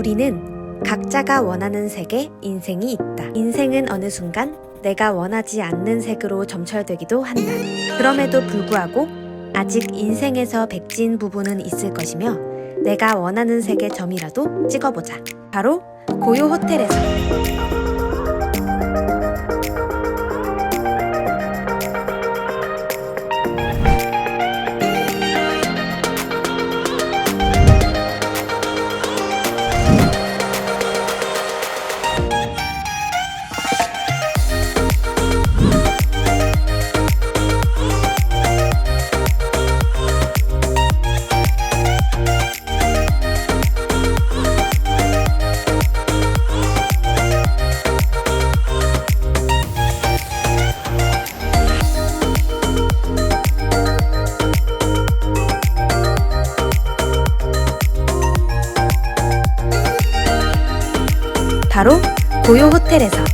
우리는 각자가 원하는 색의 인생이 있다. 인생은 어느 순간 내가 원하지 않는 색으로 점철되기도 한다. 그럼에도 불구하고 아직 인생에서 백진 부분은 있을 것이며 내가 원하는 색의 점이라도 찍어보자. 바로 고요 호텔에서. 바로 고요 호텔에서